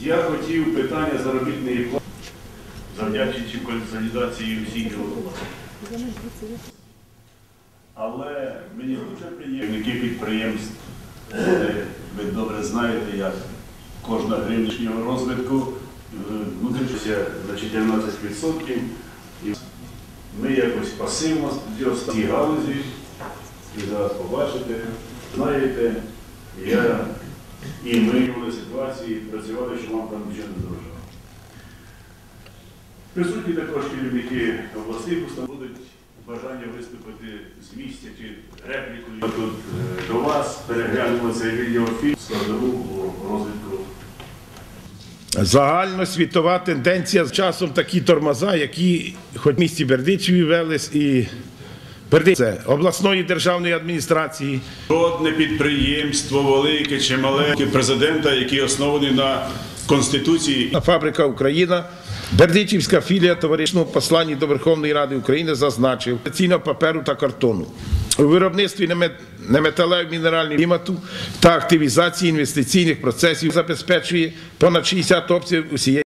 Я хотів питання заробітної плати, завдячуючи консолідації всіх громад. Але мені дуже приємно, керівники підприємств, е, ви добре знаєте, як кожна гривнішнього розвитку е, внутрішня значить 11%. І ми якось пасивно в цій галузі, і зараз побачите, знаєте, я і ми в ситуації працювали, що вам там нічого не заважало. Присутні також керівники обласних установ бажання виступити з місця чи реплікою. Ми тут е, до вас переглянемо цей відеофільм складову розвитку Загальносвітова тенденція з часом такі тормоза, які хоч в місті Бердичеві велись і Це обласної державної адміністрації. Жодне підприємство, велике чи мале президента, який оснований на Конституції Фабрика Україна, Бердичівська філія товаришного посланні до Верховної Ради України зазначив цінного паперу та картону. У виробництві немет- неметалевих мінеральних клімату та активізації інвестиційних процесів забезпечує понад 60 опцій усієї.